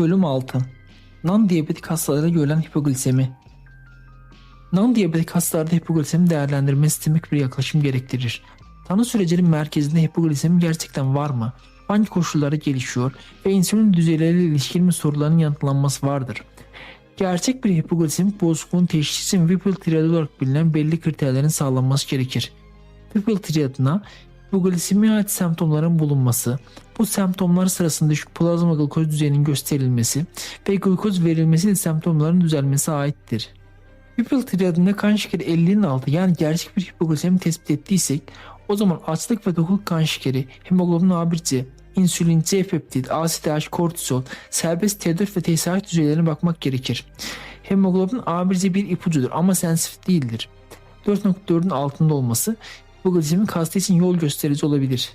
Bölüm 6 Non-diyabetik hastalarda görülen hipoglisemi Non-diyabetik hastalarda hipoglisemi değerlendirme sistemik bir yaklaşım gerektirir. Tanı sürecinin merkezinde hipoglisemi gerçekten var mı? Hangi koşullarda gelişiyor ve insülin düzeyleriyle ilişkili mi soruların yanıtlanması vardır. Gerçek bir hipoglisemi bozukluğun teşhisi Whipple triadı olarak bilinen belli kriterlerin sağlanması gerekir. Whipple triadına hipoglisemiye ait semptomların bulunması, bu semptomlar sırasında düşük plazma glukoz düzeyinin gösterilmesi ve glukoz verilmesiyle semptomların düzelmesi aittir. Whipple triadında kan şekeri 50'nin altı yani gerçek bir hipoglisemi tespit ettiysek o zaman açlık ve dokuluk kan şekeri, hemoglobin A1C, insülin, C peptit, ACTH, kortizol, serbest T4 ve TSH düzeylerine bakmak gerekir. Hemoglobin A1C bir ipucudur ama sensitif değildir. 4.4'ün altında olması hipoglisemi hasta için yol gösterici olabilir.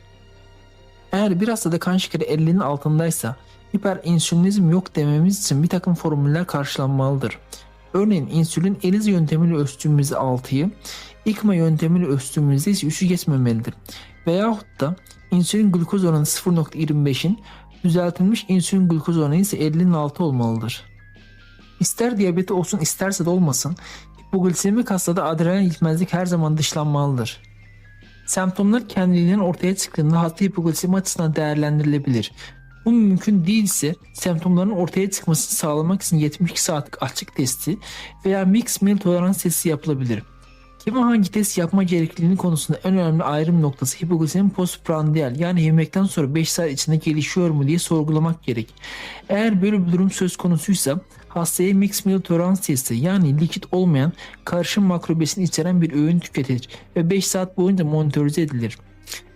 Eğer bir hastada kan şekeri 50'nin altındaysa hiperinsülinizm yok dememiz için bir takım formüller karşılanmalıdır. Örneğin insülin ELISA yöntemiyle ölçtüğümüzde 6'yı, İKMA yöntemiyle ölçtüğümüzde ise 3'ü geçmemelidir. Veyahut da insülin glukoz oranı 0.25'in düzeltilmiş insülin glukoz oranı ise 50'nin altı olmalıdır. İster diyabeti olsun isterse de olmasın hipoglisemik hastada adrenal yetmezlik her zaman dışlanmalıdır. Semptomlar kendiliğinden ortaya çıktığında hasta hipoglisemi açısından değerlendirilebilir. Bu mümkün değilse semptomların ortaya çıkmasını sağlamak için 72 saatlik açık testi veya mix meal tolerans testi yapılabilir. Kime hangi test yapma gerekliliğini konusunda en önemli ayrım noktası hipoglisemi postprandial yani yemekten sonra 5 saat içinde gelişiyor mu diye sorgulamak gerek. Eğer böyle bir durum söz konusuysa hastaya mix meal tolerans testi yani likit olmayan karışım makrobesin içeren bir öğün tüketilir ve 5 saat boyunca monitörize edilir.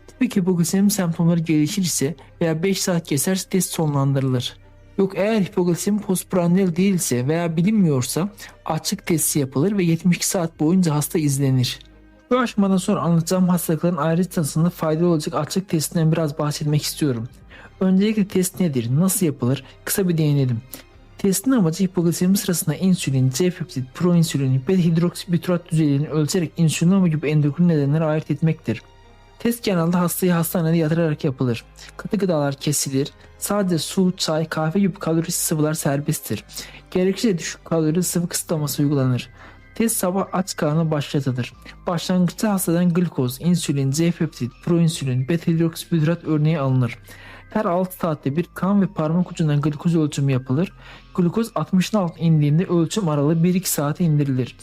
Tipik hipoglisemi semptomları gelişir ise veya 5 saat geçerse test sonlandırılır. Yok eğer hipoglisemi postprandial değilse veya bilinmiyorsa açık testi yapılır ve 72 saat boyunca hasta izlenir. Bu aşamadan sonra anlatacağım hastalıkların ayrıntısında faydalı olacak açık testinden biraz bahsetmek istiyorum. Öncelikle test nedir, nasıl yapılır kısa bir değinelim. Testin amacı hipoglisemi sırasında insülin, C peptit, proinsülin, beta hidroksibütürat düzeylerini ölçerek insülinoma gibi endokrin nedenleri ayırt etmektir. Test genelde hastayı hastanede yatırarak yapılır. Katı gıdalar kesilir. Sadece su, çay, kahve gibi kalorisiz sıvılar serbesttir. Gerekirse düşük kalorili sıvı kısıtlaması uygulanır. Test sabah aç karnına başlatılır. Başlangıçta hastadan glikoz, insülin, C peptit, proinsülin, beta hidroksibütürat örneği alınır. Her 6 saatte bir kan ve parmak ucundan glikoz ölçümü yapılır. Glikoz 60'ın altına indiğinde ölçüm aralığı 1-2 saate indirilir.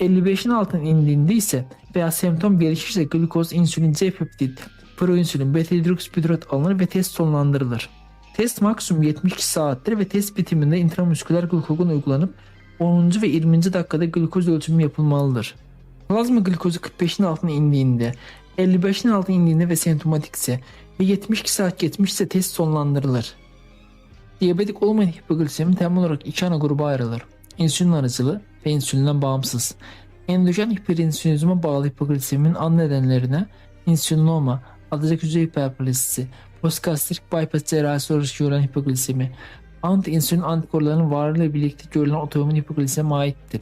55'in altına indiğinde ise veya semptom gelişirse glikoz, insülin, C peptit, proinsülin, beta hidroksibütürat alınır ve test sonlandırılır. Test maksimum 72 saattir ve test bitiminde intramusküler glukagon uygulanıp 10. ve 20. dakikada glikoz ölçümü yapılmalıdır. Plazma glikozu 45'in altına indiğinde, 55'in altına indiğinde ve semptomatikse ve 72 saat geçmişse test sonlandırılır. Diyabetik olmayan hipoglisemi temel olarak iki ana gruba ayrılır. İnsülin aracılı ve insülinden bağımsız. Endojen hiperinsülinizme bağlı hipogliseminin ana nedenlerine insülinoma, adacak hücre hiperplasisi, postgastrik bypass cerrahisi sonrası görülen hipoglisemi, anti-insülin antikorlarının varlığıyla birlikte görülen otoimmün hipoglisemi aittir.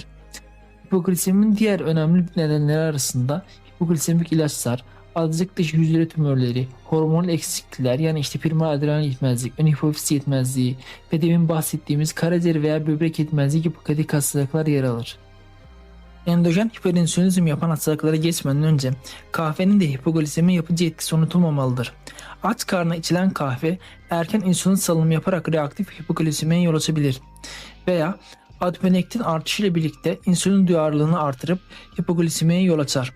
Hipogliseminin diğer önemli nedenleri arasında hipoglisemik ilaçlar, adacık dışı hücre tümörleri, hormonal eksiklikler yani işte primer adrenal yetmezlik, ön hipofiz yetmezliği ve demin bahsettiğimiz karaciğer veya böbrek yetmezliği gibi kadik hastalıklar yer alır. Endojen hiperinsülinizm yapan hastalıklara geçmeden önce kahvenin de hipoglisemi yapıcı etkisi unutulmamalıdır. Aç karnına içilen kahve erken insülin salınımı yaparak reaktif hipoglisemiye yol açabilir. Veya adiponektin artışıyla birlikte insülin duyarlılığını artırıp hipoglisemiye yol açar.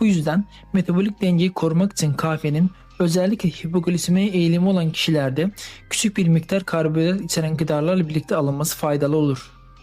Bu yüzden metabolik dengeyi korumak için kahvenin özellikle hipoglisemiye eğilimi olan kişilerde küçük bir miktar karbonhidrat içeren gıdalarla birlikte alınması faydalı olur.